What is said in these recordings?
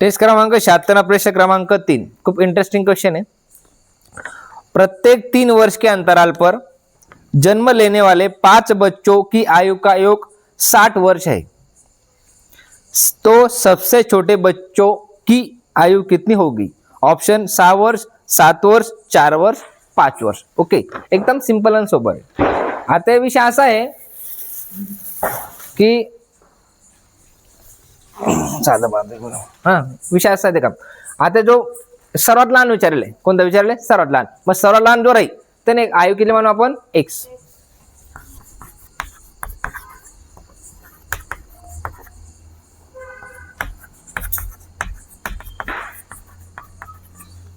Taste क्रमांक शहात्तर प्रश्न क्रमांक तीन. खूप इंटरेस्टिंग क्वेश्चन है प्रत्येक तीन वर्ष के अंतराल पर जन्म लेने वाले पांच बच्चों की आयु का योग साठ वर्ष है. तो सबसे छोटे बच्चों की आयु कितनी होगी? ऑप्शन सहा वर्ष सात वर्ष चार वर्ष पाच वर्ष. ओके एकदम सिंपल आणि सोबत आहे. आता हे विषय असा आहे की साधं बांधे हा विषय असा आहे का? आता जो सर्वात लहान विचारले कोणता विचारले? सर्वात लहान. मग सर्वात लहान जो राहील त्याने आयु केले म्हणून आपण एक्स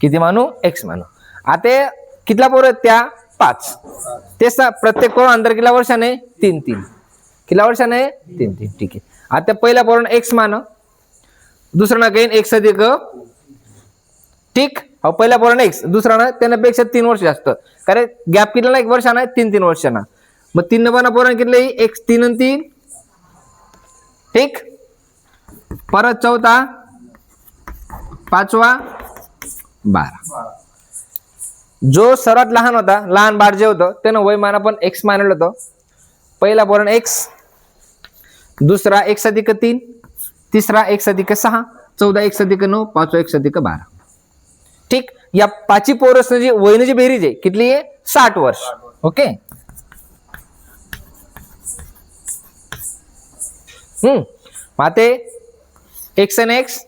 किती मानू? एक्स मानू. आता कितला पोर आहेत त्या? पाच. ते प्रत्येक पोर अंतर किती वर्षाने तीन तीन. किती वर्षाने? तीन तीन ठीक आहे. आता पहिल्या पोरण एक्स मान. दुसरा ना काही एक्स अधिक. ठीक? अहो पहिल्या पोरण एक्स दुसरा ना त्यांनापेक्षा तीन वर्ष जास्त. कारण गॅप किती ना एक वर्षाना तीन तीन वर्षांना. मग तीन पण पोरण किती एक्स तीन आणि तीन. ठीक? परत चौथा. पाचवा. बारा. जो सर्वात लहान होता लहान बाळ जे होतं त्यानं वयमान आपण एक्स मानलं होतं. पहिला पोरण एक्स दुसरा एक अधिक तीन तिसरा एक अधिक सहा चौदा एक अधिक नऊ पाचवा एक अधिक बारा. ठीक? या पाची पोरस जी वयन जी बेरीज आहे कितली आहे? साठ वर्ष. ओके? हम्म. माते एक्स एन एक्स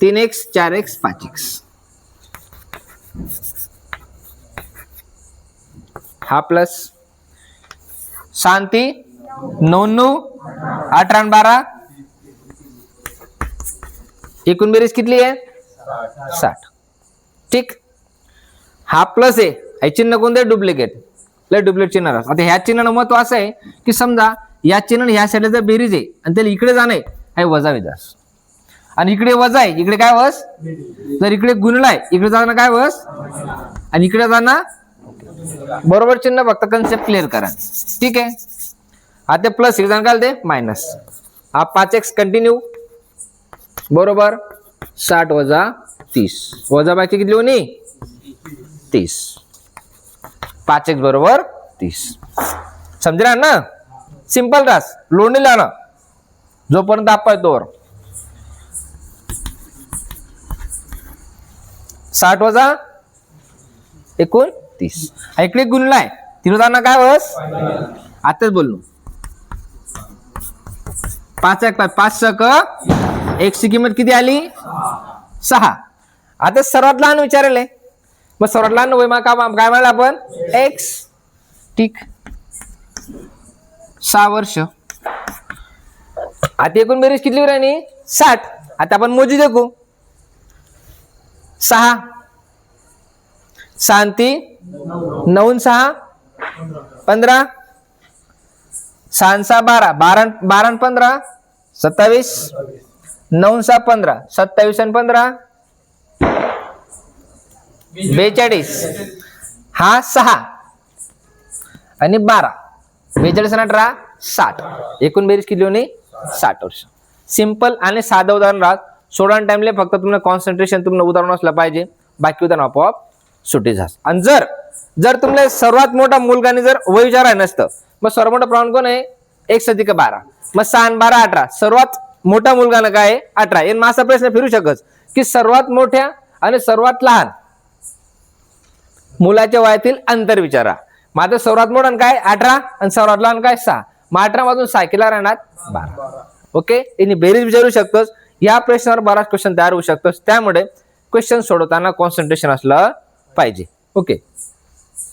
तीन एक्स चार एक्स पाच एक्स. हा प्लस. शांती नऊ अठरा आणि बारा. एकूण बेरीज कितली आहे? साठ. ठीक. हा प्लस आहे. हे चिन्ह कोणते डुप्लिकेट लय डुप्लिकेट चिन्ह राहतं. आता ह्या चिन्हानं महत्त्व असं आहे की समजा या चिन्ह ह्या साईडला जर बेरीज आहे आणि त्याला इकडे जाणं आहे वजा विदास आणि इकडे वजा आहे इकडे काय वस? जर इकडे गुणला आहे इकडे जाणं काय वस? आणि इकडे जाणं? बरोबर चिन्ह फक्त कन्सेप्ट क्लिअर करा. ठीक आहे? हा ते प्लस सिक्स जण काय ते मायनस हा पाच एक्स कंटिन्यू बरोबर? साठ वजा तीस. वजा बाकी किती होणी तीस. पाच एक्स बरोबर तीस. समजणार ना? सिंपल रास. लोणी लावणं जोपर्यंत आपण तोवर. साठ वजा एकूण तीस. हा इकडे गुणलाय तिरुदाना काय वस? आताच बोललो. पाच एक पाच पाच सक एकची किंमत किती आली? सहा. आता सर्वात लहान विचारले. मग सर्वात लहान वय मग का काय म्हणाल आपण? एक्स ठीक. सहा वर्ष. आता एकूण बेरीज किती राहिली? साठ. आता आपण मोजी देखू. सहा. शांती नऊ सहा? पंधरा. सहा सहा बारा. बारा बारा पंधरा? सत्तावीस. नऊ सहा पंधरा. सत्तावीस आणि पंधरा. बेचाळीस. हा सहा. आणि बारा. बेचाळीस आणि अठरा साठ. एकूण बेरीज किती होणे? साठ वर्ष. सिंपल आणि साधं उदाहरण राहत सोडा टाइमले फक्त तुम्हाला कॉन्सन्ट्रेशन तुम्हाला उदाहरण असलं पाहिजे. बाकी उदाहरण आपोआप सुटी झास आणि जर जर तुम्हाला सर्वात मोठा मुलगाने जर वय विचार आहे नसतं मग सर्वात मोठा प्रमाण कोण आहे? एक अधिक बारा. मग सहा बारा अठरा. सर्वात मोठा मुलगा ना काय? अठरा. हे मासा प्रश्न फिरू शकत की सर्वात मोठ्या आणि सर्वात लहान? मुलाच्या वयातील अंतर विचारा. माझं सर्वात मोठं काय? अठरा. आणि सर्वात लहान काय? सहा. मग अठरा मधून सहा किला राहणार? बारा. ओके? यांनी बेरीज विचारू शकतोस. या प्रश्नावर बराच क्वेश्चन तयार होऊ शकतोस. त्यामुळे क्वेश्चन सोडवताना कॉन्सन्ट्रेशन असलं पाहिजे. ओके?